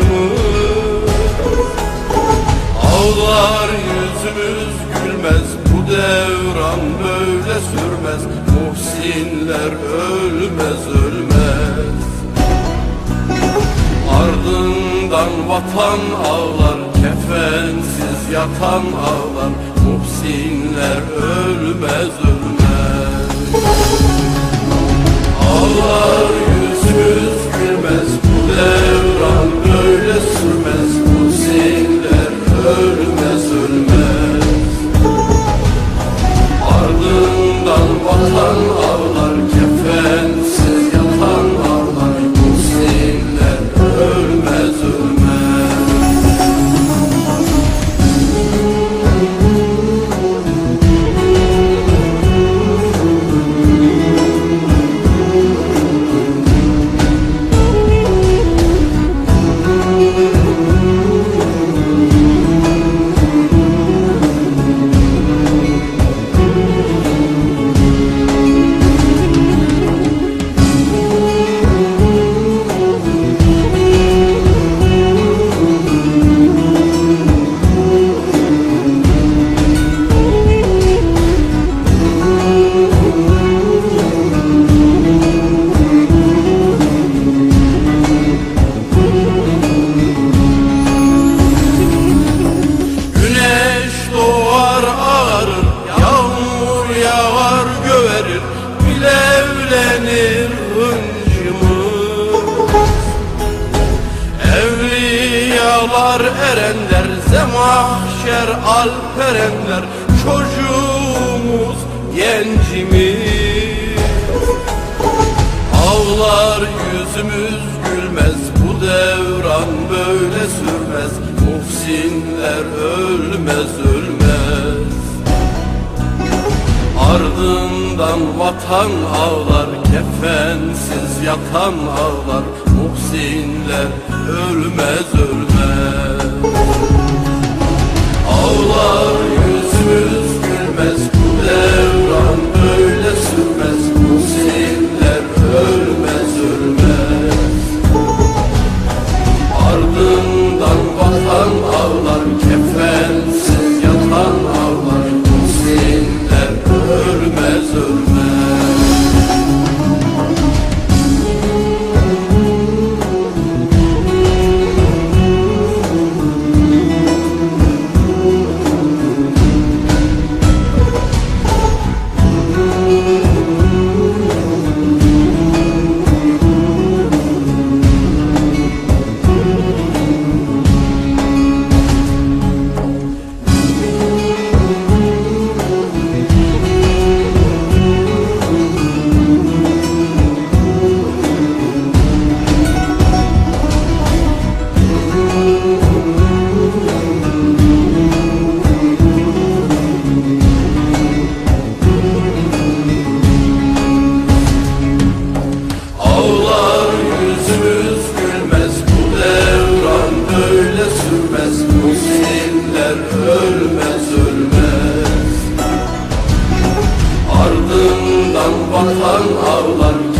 sancımız Ağlar yüzümüz gülmez Bu devran böyle sürmez. Muhsinler ölmez ölmez. Ardından vatan ağlar Kefensiz yatan ağlar Evliyalar erenler Zemahşer alperenler Çocuğumuz gencimiz. Ağlar yüzümüz gülmez Bu devran böyle sürmez. Muhsinler ölmez ölmez. Ardından vatan ağlar Kefensiz yatan ağlar. Muhsinler ölmez ölmez Ağlar Ardından vatan ağlar